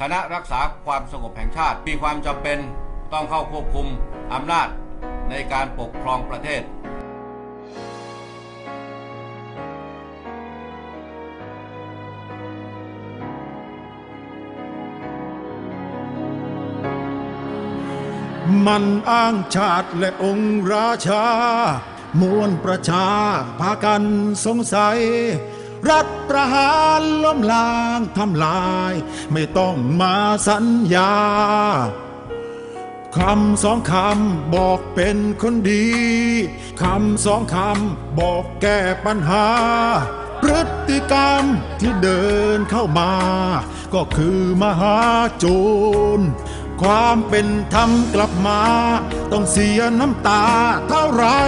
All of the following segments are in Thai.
คณะรักษาความสงบแห่งชาติ มีความจำเป็นต้องเข้าควบคุมอำนาจในการปกครองประเทศ มันอ้างชาติและองค์ราชามวลประชาพากันสงสัย รัฐประหารล้มล้างทำลาย ไม่ต้องมาสัญญาคำสองคำบอกเป็นคนดีคำสองคำบอกแก้ปัญหา พฤติกรรมที่เดินเข้ามา ก็คือมหาโจรความเป็นธรรมกลับมา ต้องเสียน้ำตาเท่าไหร่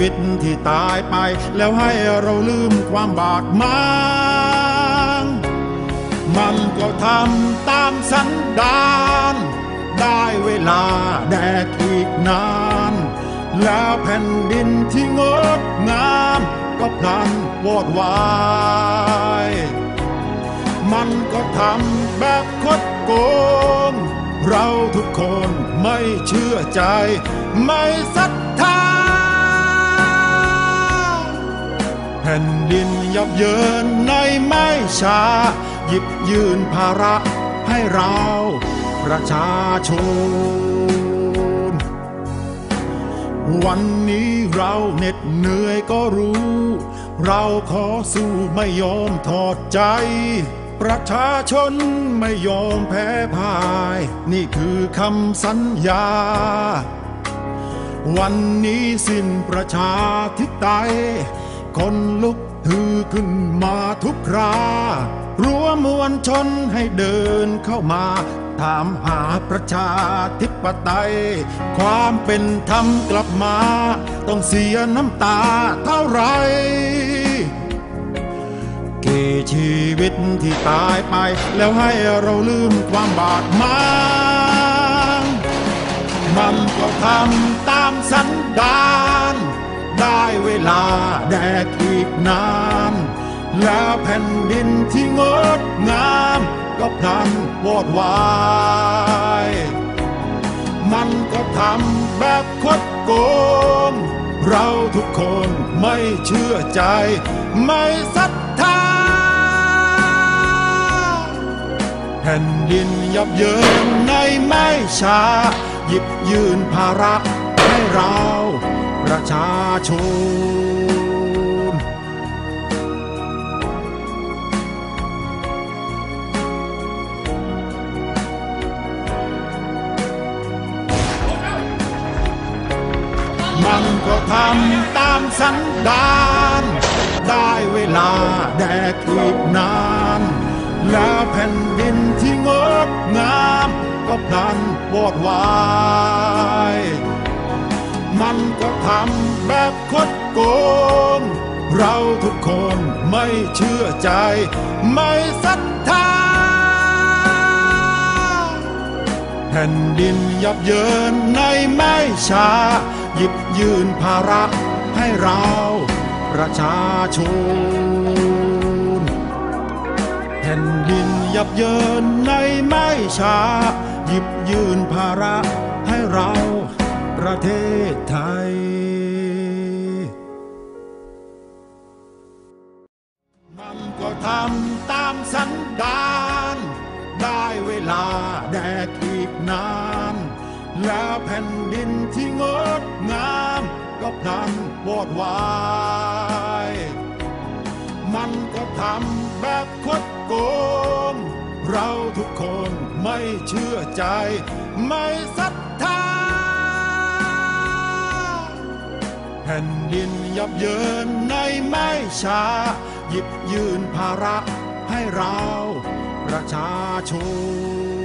วิตที่ตายไป แล้วให้เราลืมความบาดหมางมันก็ทำตามสันดาน ได้เวลาแดกอีกนาน แล้วแผ่นดินที่งดงาม ก็พลันวอดวายมันก็ทำแบบคดโกง เราทุกคนไม่เชื่อใจ ไม่ศรัทธา ยับเยินในไม่ช้า หยิบยืนภาระให้เราประชาชน วันนี้เราเหน็ดเหนื่อยก็รู้ เราขอสู้ไม่ยอมถอดใจ ประชาชนไม่ยอมแพ้พ่าย นี่คือคำสัญญา วันนี้สิ้นประชาธิปไตยคนลุก ฮือขึ้นมาทุกครารั้วมวลชนให้เดินเข้ามา ถามหาประชาธิปไตย ความเป็นธรรมกลับมา ต้องเสียน้ำตาเท่าไร กี่ชีวิตที่ตายไป แล้วให้เราลืมความบาดหมางมันก็ทำตามสันดาน ได้เวลาแดกอีกนานแล้วแผ่นดินที่งดงามก็พลันวอดวายมันก็ทำแบบคดโกง เราทุกคนไม่เชื่อใจ ไม่ศรัทธา แผ่นดินยับเยินในไม่ช้า หยิบยืนภาระให้เรา ประชาชน มันก็ทำตามสันดาน ได้เวลาแดกอีกนาน แล้วแผ่นดินที่งดงาม ก็พลันวอดวาย ทำแบบคดโกง เราทุกคนไม่เชื่อใจ ไม่ศรัทธา แผ่นดินยับเยินในไม่ช้า หยิบยืนภาระให้เราประชาชนแผ่นดินยับเยินในไม่ช้า หยิบยืนภาระให้เรา ประเทศไทย มันก็ทำตามสันดาน ได้เวลาแดกอีกนาน แล้วแผ่นดินที่งดงาม ก็พลันวอดวายมันก็ทำแบบคดโกง เราทุกคนไม่เชื่อใจ ไม่ศรัทธา ผ่นดินยับเยินในไม่ช้า หยิบยืนภาระให้เราประชาชน